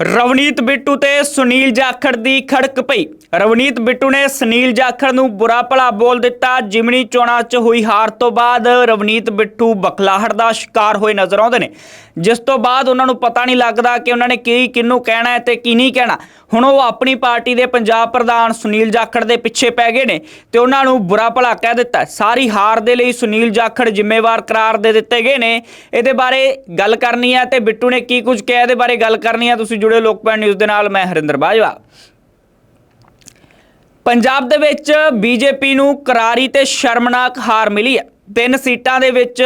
ਰਵਨੀਤ ਬਿੱਟੂ ਤੇ ਸੁਨੀਲ ਜਾਖੜ ਦੀ ਖੜਕ ਪਈ। ਰਵਨੀਤ ਬਿੱਟੂ ਨੇ ਸੁਨੀਲ ਜਾਖੜ ਨੂੰ ਬੁਰਾ ਭਲਾ ਬੋਲ ਦਿੱਤਾ। ਜਿਮਨੀ ਚੋਣਾਂ 'ਚ ਹੋਈ ਹਾਰ ਤੋਂ ਬਾਅਦ ਰਵਨੀਤ ਬਿੱਟੂ ਬਖਲਾਹਟ ਦਾ ਸ਼ਿਕਾਰ ਹੋਏ ਨਜ਼ਰ ਆਉਂਦੇ ਨੇ। ਜਿਸ ਤੋਂ ਬਾਅਦ ਉਹਨਾਂ ਨੂੰ ਪਤਾ ਨਹੀਂ ਲੱਗਦਾ ਕਿ ਉਹਨਾਂ ਨੇ ਕੀ ਕਿਹਨੂੰ ਕਹਿਣਾ ਹੈ ਤੇ ਕੀ ਨਹੀਂ ਕਹਿਣਾ। ਹੁਣ ਉਹ ਆਪਣੀ ਪਾਰਟੀ ਦੇ ਪੰਜਾਬ ਪ੍ਰਧਾਨ ਸੁਨੀਲ ਜਾਖੜ ਦੇ ਪਿੱਛੇ ਪੈ ਗਏ ਨੇ ਤੇ ਉਹਨਾਂ ਨੂੰ ਬੁਰਾ ਭਲਾ ਕਹਿ ਦਿੱਤਾ ਸਾਰੀ ਹਾਰ ਦੇ ਲਈ ਸੁਨੀਲ ਜਾਖੜ ਜ਼ਿੰਮੇਵਾਰ ਕਰਾਰ ਦੇ ਦਿੱਤੇ ਗਏ ਨੇ। ਇਹਦੇ ਬਾਰੇ ਗੱਲ ਕਰਨੀ ਹੈ ਤੇ ਬਿੱਟੂ ਨੇ ਕੀ ਕੁਝ ਕਿਹਾ ਇਹਦੇ ਬਾਰੇ ਗੱਲ ਕਰਨੀ ਹੈ। ਤੁਸੀਂ ਜੁੜੇ ਲੋਕਪਾਲ ਨਿਊਜ਼ ਦੇ ਨਾਲ, ਮੈਂ ਹਰਿੰਦਰ ਬਾਜਵਾ। ਪੰਜਾਬ ਦੇ ਵਿੱਚ ਬੀਜੇਪੀ ਨੂੰ ਕਰਾਰੀ ਤੇ ਸ਼ਰਮਨਾਕ ਹਾਰ ਮਿਲੀ ਹੈ। ਤਿੰਨ ਸੀਟਾਂ ਦੇ ਵਿੱਚ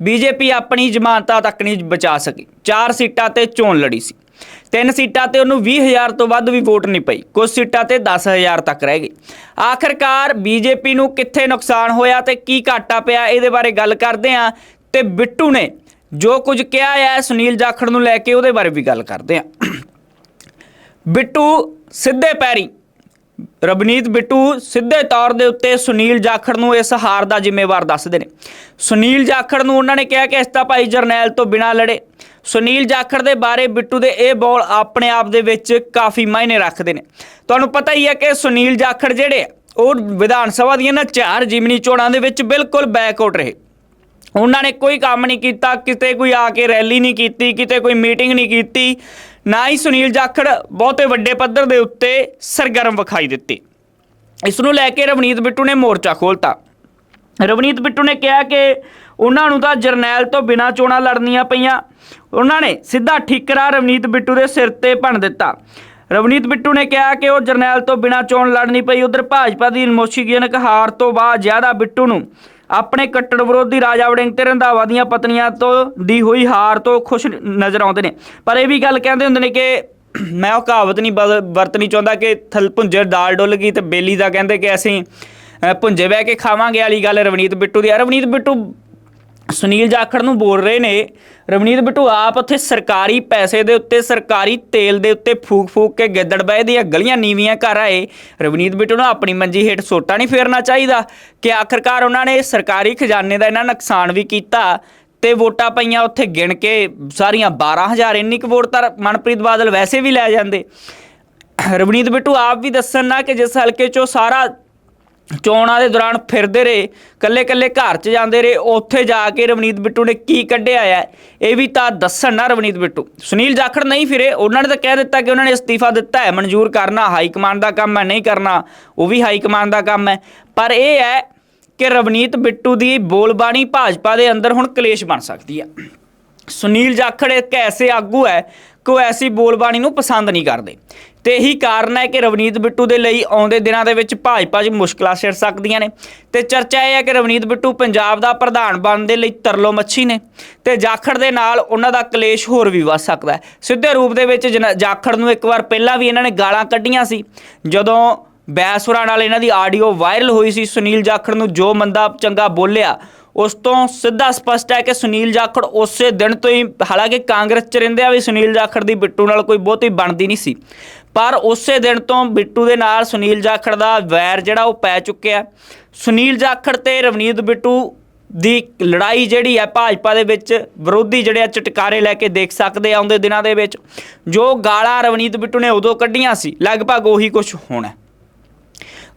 ਬੀਜੇਪੀ ਆਪਣੀ ਜਮਾਨਤਾ ਤੱਕ ਨਹੀਂ ਬਚਾ ਸਕੀ। ਚਾਰ ਸੀਟਾਂ ਤੇ ਚੋਣ ਲੜੀ ਸੀ। ਤਿੰਨ ਸੀਟਾਂ ਤੇ ਉਹਨੂੰ 20000 ਤੋਂ ਵੱਧ ਵੀ ਵੋਟ ਨਹੀਂ ਪਈ। ਕੁਝ ਸੀਟਾਂ ਤੇ 10000 ਤੱਕ ਰਹਿ ਗਈ। ਆਖਰਕਾਰ ਬੀਜੇਪੀ ਨੂੰ ਕਿੱਥੇ ਨੁਕਸਾਨ ਹੋਇਆ ਤੇ ਕੀ ਘਾਟਾ ਪਿਆ, ਇਹਦੇ ਬਾਰੇ ਗੱਲ ਕਰਦੇ ਹਾਂ। ਤੇ ਬਿੱਟੂ ਨੇ ਜੋ ਕੁਝ ਕਿਹਾ ਹੈ ਸੁਨੀਲ ਜਾਖੜ ਨੂੰ ਲੈ ਕੇ ਉਹਦੇ ਬਾਰੇ ਵੀ ਗੱਲ ਕਰਦੇ ਹਾਂ। ਬਿੱਟੂ ਸਿੱਧੇ ਪੈਰੀ। ਰਬਨੀਤ ਬਿੱਟੂ ਸਿੱਧੇ ਤੌਰ ਦੇ ਉੱਤੇ ਸੁਨੀਲ ਜਾਖੜ ਨੂੰ ਇਸ ਹਾਰ ਦਾ ਜ਼ਿੰਮੇਵਾਰ ਦੱਸਦੇ ਨੇ। ਸੁਨੀਲ ਜਾਖੜ ਨੂੰ ਉਹਨਾਂ ਨੇ ਕਿਹਾ ਕਿ ਇਸ ਤਾਂ ਭਾਈ ਜਰਨੈਲ ਤੋਂ ਬਿਨਾਂ ਲੜੇ। ਸੁਨੀਲ ਜਾਖੜ ਦੇ ਬਾਰੇ ਬਿੱਟੂ ਦੇ ਇਹ ਬੋਲ ਆਪਣੇ ਆਪ ਦੇ ਵਿੱਚ ਕਾਫੀ ਮਾਇਨੇ ਰੱਖਦੇ ਨੇ। ਤੁਹਾਨੂੰ ਪਤਾ ਹੀ ਹੈ ਕਿ ਸੁਨੀਲ ਜਾਖੜ ਜਿਹੜੇ ਉਹ ਵਿਧਾਨ ਸਭਾ ਦੀਆਂ ਨਾ ਚਾਰ ਜਿਮਨੀ ਚੋਣਾਂ ਦੇ ਵਿੱਚ ਬਿਲਕੁਲ ਬੈਕਆਊਟ ਰਹੇ। ਉਹਨਾਂ ਨੇ ਕੋਈ ਕੰਮ ਨਹੀਂ ਕੀਤਾ, ਕਿਤੇ ਕੋਈ ਆ ਕੇ ਰੈਲੀ ਨਹੀਂ ਕੀਤੀ, ਕਿਤੇ ਕੋਈ ਮੀਟਿੰਗ ਨਹੀਂ ਕੀਤੀ, ਨਾ ਹੀ ਸੁਨੀਲ ਜਾਖੜ ਬਹੁਤੇ ਵੱਡੇ ਪੱਧਰ ਦੇ ਉੱਤੇ ਸਰਗਰਮ ਵਿਖਾਈ ਦਿੱਤੇ। ਇਸ ਨੂੰ ਲੈ ਕੇ ਰਵਨੀਤ ਬਿੱਟੂ ਨੇ ਮੋਰਚਾ ਖੋਲਤਾ ਰਵਨੀਤ ਬਿੱਟੂ ਨੇ ਕਿਹਾ ਕਿ ਉਹਨਾਂ ਨੂੰ ਤਾਂ ਜਰਨੈਲ ਤੋਂ ਬਿਨਾਂ ਚੋਣਾਂ ਲੜਨੀਆਂ ਪਈਆਂ। ਉਹਨਾਂ ਨੇ ਸਿੱਧਾ ਠਿਕਰਾ ਰਵਨੀਤ ਬਿੱਟੂ ਦੇ ਸਿਰ ਤੇ ਭੰਨ ਦਿੱਤਾ। ਰਵਨੀਤ ਬਿੱਟੂ ਨੇ ਕਿਹਾ ਕਿ ਉਹ ਜਰਨੈਲ ਤੋਂ ਬਿਨਾਂ ਚੋਣ ਲੜਨੀ ਪਈ। ਉਧਰ ਭਾਜਪਾ ਦੀ ਨਮੋਸ਼ੀਜਨਕ ਹਾਰ ਤੋਂ ਬਾਅਦ ਜ਼ਿਆਦਾ ਬਿੱਟੂ ਨੂੰ ਆਪਣੇ ਕੱਟੜ ਵਿਰੋਧੀ ਰਾਜਾ ਵੜਿੰਗ ਤੇ ਰੰਧਾਵਾ ਦੀਆਂ ਪਤਨੀਆਂ ਤੋਂ ਦੀ ਹੋਈ ਹਾਰ ਤੋਂ ਖੁਸ਼ ਨਜ਼ਰ ਆਉਂਦੇ ਨੇ। ਪਰ ਇਹ ਵੀ ਗੱਲ ਕਹਿੰਦੇ ਹੁੰਦੇ ਨੇ ਕਿ ਮੈਂ ਉਹ ਕਹਾਵਤ ਨਹੀਂ ਬਦ- ਵਰਤਣੀ ਚਾਹੁੰਦਾ ਕਿ ਥਲ ਭੁੰਜਰ ਦਾਲ ਡੁੱਲ ਗਈ ਤੇ ਬੇਲੀ ਦਾ ਕਹਿੰਦੇ ਕਿ ਅਸੀਂ ਅ, ਭੁੰਜੇ ਬਹਿ ਕੇ ਖਾਵਾਂਗੇ ਵਾਲੀ ਗੱਲ ਰਵਨੀਤ ਬਿੱਟੂ ਦੀ ਆ। ਰਵਨੀਤ ਬਿੱਟੂ ਸੁਨੀਲ ਜਾਖੜ ਨੂੰ ਬੋਲ ਰਹੇ ਨੇ ਰਵਨੀਤ ਬਿੱਟੂ ਆਪ ਉੱਥੇ ਸਰਕਾਰੀ ਪੈਸੇ ਦੇ ਉੱਤੇ ਸਰਕਾਰੀ ਤੇਲ ਦੇ ਉੱਤੇ ਫੂਕ ਫੂਕ ਕੇ ਗਿੱਦੜ ਬਹਿ ਦੀਆਂ ਗਲੀਆਂ ਨੀਵੀਆਂ ਘਰ ਆਏ ਰਵਨੀਤ ਬਿੱਟੂ ਨੂੰ ਆਪਣੀ ਮੰਜੀ ਹੇਠ ਸੋਟਾ ਨਹੀਂ ਫੇਰਨਾ ਚਾਹੀਦਾ ਕਿ ਆਖਰਕਾਰ ਉਹਨਾਂ ਨੇ ਸਰਕਾਰੀ ਖਜ਼ਾਨੇ ਦਾ ਇਹਨਾਂ ਨੁਕਸਾਨ ਵੀ ਕੀਤਾ ਤੇ ਵੋਟਾਂ ਪਈਆਂ ਉੱਥੇ ਗਿਣ ਕੇ ਸਾਰੀਆਂ 12000 ਇੰਨੀ ਕੁ ਵੋਟ ਤਾਂ ਮਨਪ੍ਰੀਤ ਬਾਦਲ ਵੈਸੇ ਵੀ ਲੈ ਜਾਂਦੇ ਰਵਨੀਤ ਬਿੱਟੂ ਆਪ ਵੀ ਦੱਸਣ ਨਾ ਕਿ ਜਿਸ ਹਲਕੇ ਚੋਂ ਸਾਰਾ ਚੋਣਾਂ ਦੇ ਦੌਰਾਨ ਫਿਰਦੇ ਰਹੇ ਕੱਲੇ ਕੱਲੇ ਘਰ 'ਚ ਜਾਂਦੇ ਰਹੇ, ਉੱਥੇ ਜਾ ਕੇ ਰਵਨੀਤ ਬਿੱਟੂ ਨੇ ਕੀ ਕੱਢਿਆ ਹੈ ਇਹ ਵੀ ਤਾਂ ਦੱਸਣ ਨਾ ਰਵਨੀਤ ਬਿੱਟੂ। ਸੁਨੀਲ ਜਾਖੜ ਨਹੀਂ ਫਿਰੇ, ਉਹਨਾਂ ਨੇ ਤਾਂ ਕਹਿ ਦਿੱਤਾ ਕਿ ਉਹਨਾਂ ਨੇ ਅਸਤੀਫਾ ਦਿੱਤਾ ਹੈ, ਮਨਜ਼ੂਰ ਕਰਨਾ, ਹਾਈ ਕਮਾਂਡ ਦਾ ਕੰਮ ਹੈ, ਨਹੀਂ ਕਰਨਾ, ਉਹ ਵੀ ਹਾਈ ਕਮਾਂਡ ਦਾ ਕੰਮ ਹੈ। ਪਰ ਇਹ ਹੈ ਕਿ ਰਵਨੀਤ ਬਿੱਟੂ ਦੀ ਬੋਲਬਾਣੀ ਭਾਜਪਾ ਦੇ ਅੰਦਰ ਹੁਣ ਕਲੇਸ਼ ਬਣ ਸਕਦੀ ਹੈ ਸੁਨੀਲ ਜਾਖੜ ਇੱਕ ਐਸੇ ਆਗੂ ਹੈ ਕਿ ਉਹ ਐਸੀ ਬੋਲਬਾਣੀ ਨੂੰ ਪਸੰਦ ਨਹੀਂ ਕਰਦੇ। ਤੇ ਇਹੀ ਕਾਰਨ ਹੈ ਕਿ ਰਵਨੀਤ ਬਿੱਟੂ ਦੇ ਲਈ ਆਉਂਦੇ ਦਿਨਾਂ ਦੇ ਵਿੱਚ ਭਾਜਪਾ 'ਚ ਮੁਸ਼ਕਲਾਂ ਸਿਰ ਸਕਦੀਆਂ ਨੇ। ਤੇ ਚਰਚਾ ਇਹ ਹੈ ਕਿ ਰਵਨੀਤ ਬਿੱਟੂ ਪੰਜਾਬ ਦਾ ਪ੍ਰਧਾਨ ਬਣਨ ਦੇ ਲਈ ਤਰਲੋ ਮੱਛੀ ਨੇ ਤੇ ਜਾਖੜ ਦੇ ਨਾਲ ਉਹਨਾਂ ਦਾ ਕਲੇਸ਼ ਹੋਰ ਵੀ ਵੱਧ ਸਕਦਾ ਸਿੱਧੇ ਰੂਪ ਦੇ ਵਿੱਚ ਜਨ- ਜਾਖੜ ਨੂੰ ਇੱਕ ਵਾਰ ਪਹਿਲਾਂ ਵੀ ਇਹਨਾਂ ਨੇ ਗਾਲਾਂ ਕੱਢੀਆਂ ਸੀ। ਜਦੋਂ ਬੈਸੁਰਾ ਨਾਲ ਇਹਨਾਂ ਦੀ ਆਡੀਓ ਵਾਇਰਲ ਹੋਈ ਸੀ, ਸੁਨੀਲ ਜਾਖੜ ਨੂੰ ਜੋ ਮੰਦਾ ਚੰਗਾ ਬੋਲਿਆ, ਉਸ ਤੋਂ ਸਿੱਧਾ ਸਪਸ਼ਟ ਹੈ ਕਿ ਸੁਨੀਲ ਜਾਖੜ ਉਸੇ ਦਿਨ ਤੋਂ ਹੀ, ਹਾਲਾਂਕਿ ਕਾਂਗਰਸ ਚ ਰਹਿੰਦੇ ਆ ਵੀ ਸੁਨੀਲ ਜਾਖੜ ਦੀ ਬਿੱਟੂ ਨਾਲ ਕੋਈ ਬਹੁਤੀ ਬਣਦੀ ਨਹੀਂ ਸੀ। ਪਰ ਉਸੇ ਦਿਨ ਤੋਂ ਬਿੱਟੂ ਦੇ ਨਾਲ ਸੁਨੀਲ ਜਾਖੜ ਦਾ ਵੈਰ ਜਿਹੜਾ ਉਹ ਪੈ ਚੁੱਕਿਆ। ਸੁਨੀਲ ਜਾਖੜ ਤੇ ਰਵਨੀਤ ਬਿੱਟੂ ਦੀ ਲੜਾਈ ਜਿਹੜੀ ਹੈ ਭਾਜਪਾ ਦੇ ਵਿੱਚ ਵਿਰੋਧੀ ਜਿਹੜੇ ਆ ਚਟਕਾਰੇ ਲੈ ਕੇ ਦੇਖ ਸਕਦੇ ਆਉਂਦੇ ਦਿਨਾਂ ਦੇ ਵਿੱਚ। ਜੋ ਗਾਲਾਂ ਰਵਨੀਤ ਬਿੱਟੂ ਨੇ ਉਦੋਂ ਕੱਢੀਆਂ ਸੀ, ਲਗਭਗ ਉਹੀ ਕੁਝ ਹੋਣਾ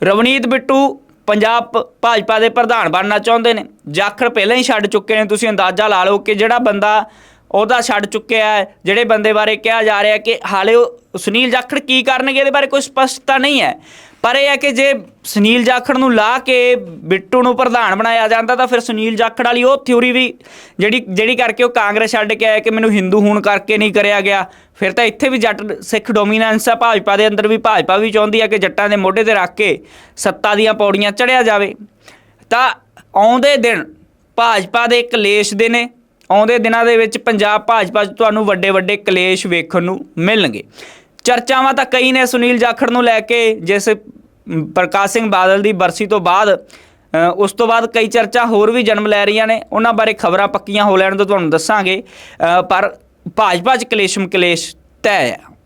ਰਵਨੀਤ ਬਿੱਟੂ ਪੰਜਾਬ ਭਾਜਪਾ ਦੇ ਪ੍ਰਧਾਨ ਬਣਨਾ ਚਾਹੁੰਦੇ ਨੇ। ਜਾਖੜ ਪਹਿਲਾਂ ਹੀ ਛੱਡ ਚੁੱਕੇ ਨੇ, ਤੁਸੀਂ ਅੰਦਾਜ਼ਾ ਲਾ ਲਓ ਕਿ ਜਿਹੜਾ ਬੰਦਾ ਉਹਦਾ ਛੱਡ ਚੁੱਕਿਆ ਹੈ। ਜਿਹੜੇ ਬੰਦੇ ਬਾਰੇ ਕਿਹਾ ਜਾ ਰਿਹਾ ਕਿ ਹਾਲੇ ਉਹ ਸੁਨੀਲ ਜਾਖੜ ਕੀ ਕਰਨਗੇ ਇਹਦੇ ਬਾਰੇ ਕੋਈ ਸਪਸ਼ਟਤਾ ਨਹੀਂ ਹੈ। ਪਰ ਇਹ ਹੈ ਕਿ ਜੇ ਸੁਨੀਲ ਜਾਖੜ ਨੂੰ ਲਾ ਕੇ ਬਿੱਟੂ ਨੂੰ ਪ੍ਰਧਾਨ ਬਣਾਇਆ ਜਾਂਦਾ ਤਾਂ ਫਿਰ ਸੁਨੀਲ ਜਾਖੜ ਵਾਲੀ ਉਹ ਥਿਊਰੀ ਵੀ ਜਿਹੜੀ ਜਿਹੜੀ ਕਰਕੇ ਉਹ ਕਾਂਗਰਸ ਛੱਡ ਕੇ ਆਇਆ ਕਿ ਮੈਨੂੰ ਹਿੰਦੂ ਹੋਣ ਕਰਕੇ ਨਹੀਂ ਕਰਿਆ ਗਿਆ। ਫਿਰ ਤਾਂ ਇੱਥੇ ਵੀ ਜੱਟ ਸਿੱਖ ਡੋਮੀਨੈਂਸ ਆ, ਭਾਜਪਾ ਦੇ ਅੰਦਰ ਵੀ, ਭਾਜਪਾ ਵੀ ਚਾਹੁੰਦੀ ਆ ਕਿ ਜੱਟਾਂ ਦੇ ਮੋਢੇ ਤੇ ਰੱਖ ਕੇ ਸੱਤਾ ਦੀਆਂ ਪੌੜੀਆਂ ਚੜਿਆ ਜਾਵੇ। ਤਾਂ ਆਉਂਦੇ ਦਿਨ ਭਾਜਪਾ ਦੇ ਕਲੇਸ਼ ਦੇ ਨੇ। ਆਉਂਦੇ ਦਿਨਾਂ ਦੇ ਵਿੱਚ ਪੰਜਾਬ ਭਾਜਪਾ 'ਚ ਤੁਹਾਨੂੰ ਵੱਡੇ ਵੱਡੇ ਕਲੇਸ਼ ਵੇਖਣ ਨੂੰ ਮਿਲਣਗੇ। ਚਰਚਾਵਾਂ ਤਾਂ ਕਈ ਨੇ ਸੁਨੀਲ ਜਾਖੜ ਨੂੰ ਲੈ ਕੇ, ਜਿਸ ਪ੍ਰਕਾਸ਼ ਸਿੰਘ ਬਾਦਲ ਦੀ ਬਰਸੀ ਤੋਂ ਬਾਅਦ ਉਸ ਤੋਂ ਬਾਅਦ ਕਈ ਚਰਚਾ ਹੋਰ ਵੀ ਜਨਮ ਲੈ ਰਹੀਆਂ ਨੇ। ਉਹਨਾਂ ਬਾਰੇ ਖਬਰਾਂ ਪੱਕੀਆਂ ਹੋ ਲੈਣ ਤੋਂ ਤੁਹਾਨੂੰ ਦੱਸਾਂਗੇ। ਪਰ ਭਾਜਪਾ 'ਚ ਕਲੇਸ਼ਮ ਕਲੇਸ਼ ਤੈਅ ਹੈ